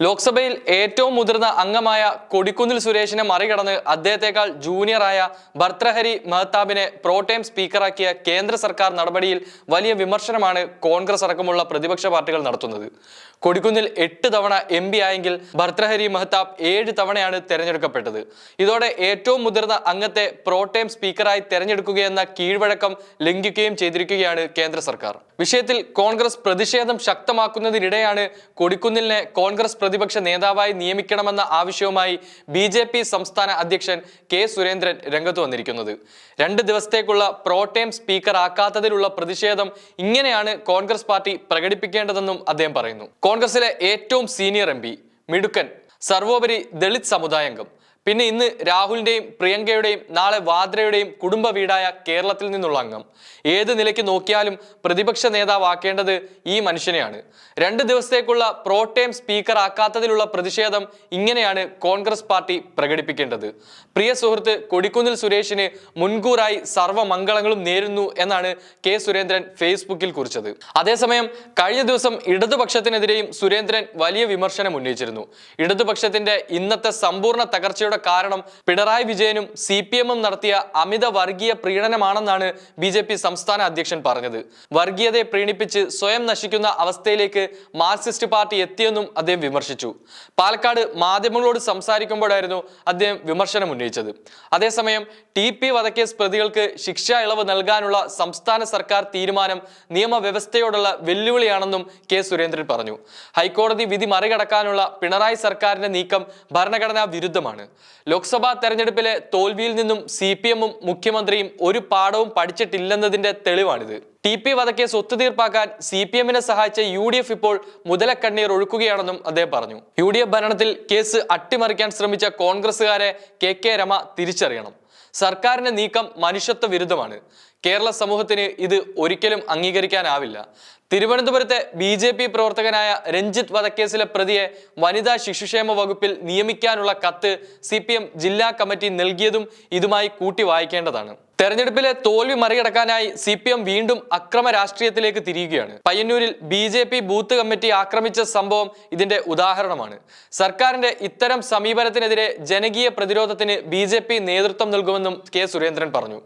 ലോക്സഭയിൽ ഏറ്റവും മുതിർന്ന അംഗമായ കൊടിക്കുന്നിൽ സുരേഷിനെ മറികടന്ന് അദ്ദേഹത്തെക്കാൾ ജൂനിയറായ ഭർത്തഹരി മഹത്താബിനെ പ്രോടൈം സ്പീക്കറാക്കിയ കേന്ദ്ര സർക്കാർ നടപടിയിൽ വലിയ വിമർശനമാണ് കോൺഗ്രസ് അടക്കമുള്ള പ്രതിപക്ഷ പാർട്ടികൾ നടത്തുന്നത്. കൊടിക്കുന്നിൽ എട്ട് തവണ എം പി ആയെങ്കിൽ ഭർത്തഹരി മഹത്താബ് ഏഴ് തവണയാണ് തെരഞ്ഞെടുക്കപ്പെട്ടത്. ഇതോടെ ഏറ്റവും മുതിർന്ന അംഗത്തെ പ്രോടൈം സ്പീക്കറായി തെരഞ്ഞെടുക്കുകയെന്ന കീഴ്വഴക്കം ലംഘിക്കുകയും ചെയ്തിരിക്കുകയാണ് കേന്ദ്ര സർക്കാർ. വിഷയത്തിൽ കോൺഗ്രസ് പ്രതിഷേധം ശക്തമാക്കുന്നതിനിടെയാണ് കൊടിക്കുന്നിലിനെ കോൺഗ്രസ് പ്രതിപക്ഷ നേതാവായി നിയമിക്കണമെന്ന ആവശ്യവുമായി ബി ജെ പി സംസ്ഥാന അധ്യക്ഷൻ കെ സുരേന്ദ്രൻ രംഗത്ത് വന്നിരിക്കുന്നത്. രണ്ട് ദിവസത്തേക്കുള്ള പ്രോട്ടേം സ്പീക്കർ ആക്കാത്തതിലുള്ള പ്രതിഷേധം ഇങ്ങനെയാണ് കോൺഗ്രസ് പാർട്ടി പ്രകടിപ്പിക്കേണ്ടതെന്നും അദ്ദേഹം പറയുന്നു. കോൺഗ്രസിലെ ഏറ്റവും സീനിയർ എം മിടുക്കൻ സർവോപരി ദളിത് സമുദായാംഗം പിന്നെ ഇന്ന് രാഹുലിന്റെയും പ്രിയങ്കയുടെയും നാളെ വാദ്രയുടെയും കുടുംബ വീടായ കേരളത്തിൽ നിന്നുള്ള അംഗം. ഏത് നിലയ്ക്ക് നോക്കിയാലും പ്രതിപക്ഷ നേതാവാക്കേണ്ടത് ഈ മനുഷ്യനെയാണ്. രണ്ട് ദിവസത്തേക്കുള്ള പ്രോട്ടേം സ്പീക്കർ ആക്കാത്തതിലുള്ള പ്രതിഷേധം ഇങ്ങനെയാണ് കോൺഗ്രസ് പാർട്ടി പ്രകടിപ്പിക്കേണ്ടത്. പ്രിയ സുഹൃത്ത് കൊടിക്കുന്നിൽ സുരേഷിന് മുൻകൂറായി സർവമംഗളങ്ങളും നേരുന്നു എന്നാണ് കെ സുരേന്ദ്രൻ ഫേസ്ബുക്കിൽ കുറിച്ചത്. അതേസമയം കഴിഞ്ഞ ദിവസം ഇടതുപക്ഷത്തിനെതിരെയും സുരേന്ദ്രൻ വലിയ വിമർശനം ഉന്നയിച്ചിരുന്നു. ഇടതുപക്ഷത്തിന്റെ ഇന്നത്തെ സമ്പൂർണ തകർച്ചയുടെ കാരണം പിണറായി വിജയനും സി പി എമ്മും നടത്തിയ അമിത വർഗീയ പ്രീണനമാണെന്നാണ് ബി ജെ പി സംസ്ഥാന അധ്യക്ഷൻ പറഞ്ഞത്. വർഗീയതയെ പ്രീണിപ്പിച്ച് സ്വയം നശിക്കുന്ന അവസ്ഥയിലേക്ക് മാർക്സിസ്റ്റ് പാർട്ടി എത്തിയെന്നും അദ്ദേഹം വിമർശിച്ചു. പാലക്കാട് മാധ്യമങ്ങളോട് സംസാരിക്കുമ്പോഴായിരുന്നു അദ്ദേഹം വിമർശനം ഉന്നയിച്ചത്. അതേസമയം ടി പി വധക്കേസ് പ്രതികൾക്ക് ശിക്ഷാ ഇളവ് നൽകാനുള്ള സംസ്ഥാന സർക്കാർ തീരുമാനം നിയമവ്യവസ്ഥയോടുള്ള വെല്ലുവിളിയാണെന്നും കെ സുരേന്ദ്രൻ പറഞ്ഞു. ഹൈക്കോടതി വിധി മറികടക്കാനുള്ള പിണറായി സർക്കാരിന്റെ നീക്കം ഭരണഘടനാ വിരുദ്ധമാണ്. ലോക്സഭാ തെരഞ്ഞെടുപ്പിലെ തോൽവിയിൽ നിന്നും സി പി എമ്മും മുഖ്യമന്ത്രിയും ഒരു പാഠവും പഠിച്ചിട്ടില്ലെന്നതിന്റെ തെളിവാണിത്. ടി പി വധക്കേസ് ഒത്തുതീർപ്പാക്കാൻ സി പി എമ്മിനെ സഹായിച്ച യു ഡി എഫ് ഇപ്പോൾ മുതലക്കണ്ണീർ ഒഴുക്കുകയാണെന്നും അദ്ദേഹം പറഞ്ഞു. യു ഡി എഫ് ഭരണത്തിൽ കേസ് അട്ടിമറിക്കാൻ ശ്രമിച്ച കോൺഗ്രസുകാരെ കെ കെ രമ തിരിച്ചറിയണം. സർക്കാരിന്റെ നീക്കം മനുഷ്യത്വ വിരുദ്ധമാണ്. കേരള സമൂഹത്തിന് ഇത് ഒരിക്കലും അംഗീകരിക്കാനാവില്ല. തിരുവനന്തപുരത്തെ ബി ജെ പി പ്രവർത്തകനായ രഞ്ജിത്ത് വധക്കേസിലെ പ്രതിയെ വനിതാ ശിശുക്ഷേമ വകുപ്പിൽ നിയമിക്കാനുള്ള കത്ത് സി പി എം ജില്ലാ കമ്മിറ്റി നൽകിയതും ഇതുമായി കൂട്ടി വായിക്കേണ്ടതാണ്. തെരഞ്ഞെടുപ്പിലെ തോൽവി മറികടക്കാനായി സി പി എം വീണ്ടും അക്രമ രാഷ്ട്രീയത്തിലേക്ക് തിരിയുകയാണ്. പയ്യന്നൂരിൽ B J P booth committee ആക്രമിച്ച സംഭവം ഇതിന്റെ ഉദാഹരണമാണ്. സർക്കാരിന്റെ ഇത്തരം സമീപനത്തിനെതിരെ ജനകീയ പ്രതിരോധത്തിന് ബി നേതൃത്വം നൽകുമെന്നും കെ സുരേന്ദ്രൻ പറഞ്ഞു.